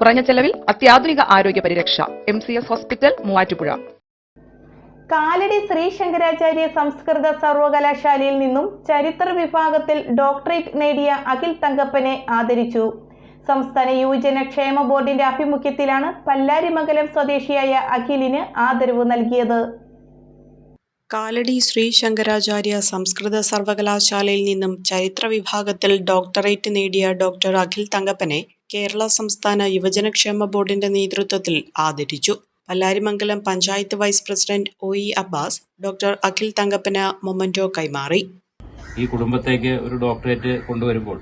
കുറഞ്ഞ ചെലവിൽ അത്യാധുനിക ആരോഗ്യ പരിരക്ഷ. M C S hospital Muvattupuzha. Kalady Sree Shankaracharya സംസ്കൃത സർവകലാശാലയിൽ നിന്നും ചരിത്ര വിഭാഗത്തിൽ ഡോക്ടറേറ്റ് നേടിയ അഖിൽ തങ്കപ്പനെ ആദരിച്ചു. സംസ്ഥാന യുവജന ക്ഷേമ ബോർഡിന്റെ ആഭിമുഖ്യത്തിലാണ് പല്ലാരിമംഗലം സ്വദേശിയായ അഖിലിന് ആദരവ് നൽകിയത്. കാലടി ശ്രീ ശങ്കരാചാര്യ സംസ്കൃത സർവകലാശാലയിൽ നിന്നും ചരിത്ര വിഭാഗത്തിൽ ഡോക്ടറേറ്റ് നേടിയ ഡോക്ടർ അഖിൽ തങ്കപ്പനെ കേരള സംസ്ഥാന യുവജനക്ഷേമ ബോർഡിന്റെ നേതൃത്വത്തിൽ ആദരിച്ചു. Pallarimangalam panchayat vice president O E Abbas doctor Akhil തങ്കപ്പന് memento കൈമാറി. ഈ കുടുംബത്തേക്ക് ഒരു ഡോക്ടറേറ്റ് കൊണ്ടുവരുമ്പോൾ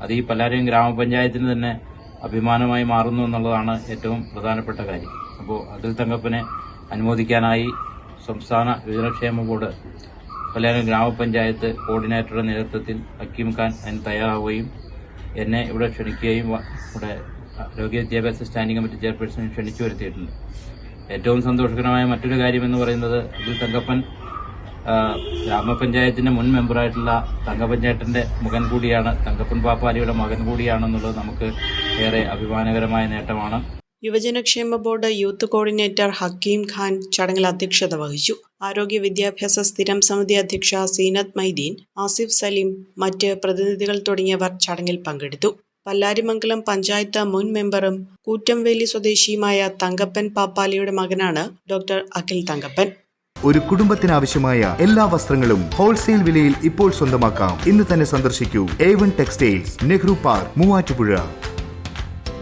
അത് ഈ പല്ലാരിയം ഗ്രാമപഞ്ചായത്തിന് തന്നെ അഭിമാനമായി മാറുന്നു എന്നുള്ളതാണ് ഏറ്റവും പ്രധാനപ്പെട്ട കാര്യം. അപ്പോൾ അഖിൽ തങ്കപ്പനെ അനുമോദിക്കാനായി സംസ്ഥാന യുവജനക്ഷേമ ബോർഡ് പല്ലാരിയം ഗ്രാമപഞ്ചായത്ത് കോർഡിനേറ്ററുടെ നേതൃത്വത്തിൽ ഹക്കീം ഖാൻ അതിന് തയ്യാറാവുകയും എന്നെ ഇവിടെ ക്ഷണിക്കുകയും ഇവിടെ ആരോഗ്യ വിദ്യാഭ്യാസ സ്റ്റാൻഡിംഗ് കമ്മിറ്റി ചെയർപേഴ്സണും ക്ഷണിച്ചു വരുത്തിയിട്ടുണ്ട്. ഏറ്റവും സന്തോഷകരമായ മറ്റൊരു കാര്യമെന്ന് പറയുന്നത് ഇതിൽ തങ്കപ്പൻ ഗ്രാമപഞ്ചായത്തിന്റെ മുൻ മെമ്പറായിട്ടുള്ള തങ്കപ്പഞ്ചേട്ടന്റെ മകൻ കൂടിയാണ് തങ്കപ്പൻ പാപ്പാലിയുടെ മകൻ കൂടിയാണെന്നുള്ളത് നമുക്ക് ഏറെ അഭിമാനകരമായ നേട്ടമാണ്. യുവജനക്ഷേമ board youth coordinator Hakeem Khan ചടങ്ങിൽ അധ്യക്ഷത വഹിച്ചു. ആരോഗ്യ വിദ്യാഭ്യാസ സ്ഥിരം സമിതി അധ്യക്ഷ സീനത്ത് മൈദീൻ ആസിഫ് സലീം മറ്റ് പ്രതിനിധികൾ തുടങ്ങിയവർ ചടങ്ങിൽ പങ്കെടുത്തു. പല്ലാരിമംഗലം പഞ്ചായത്ത് മുൻ മെമ്പറും കൂറ്റംവേലി സ്വദേശിയുമായ തങ്കപ്പൻ പാപ്പാലിയുടെ മകനാണ് ഡോക്ടർ അഖിൽ തങ്കപ്പൻ. ഒരു കുടുംബത്തിനാവശ്യമായ എല്ലാ വസ്ത്രങ്ങളും ഹോൾസെയിൽ വിലയിൽ ഇപ്പോൾ സ്വന്തമാക്കാം. ഇന്ന് തന്നെ സന്ദർശിക്കൂ. A one textiles Nehru park Muvattupuzha.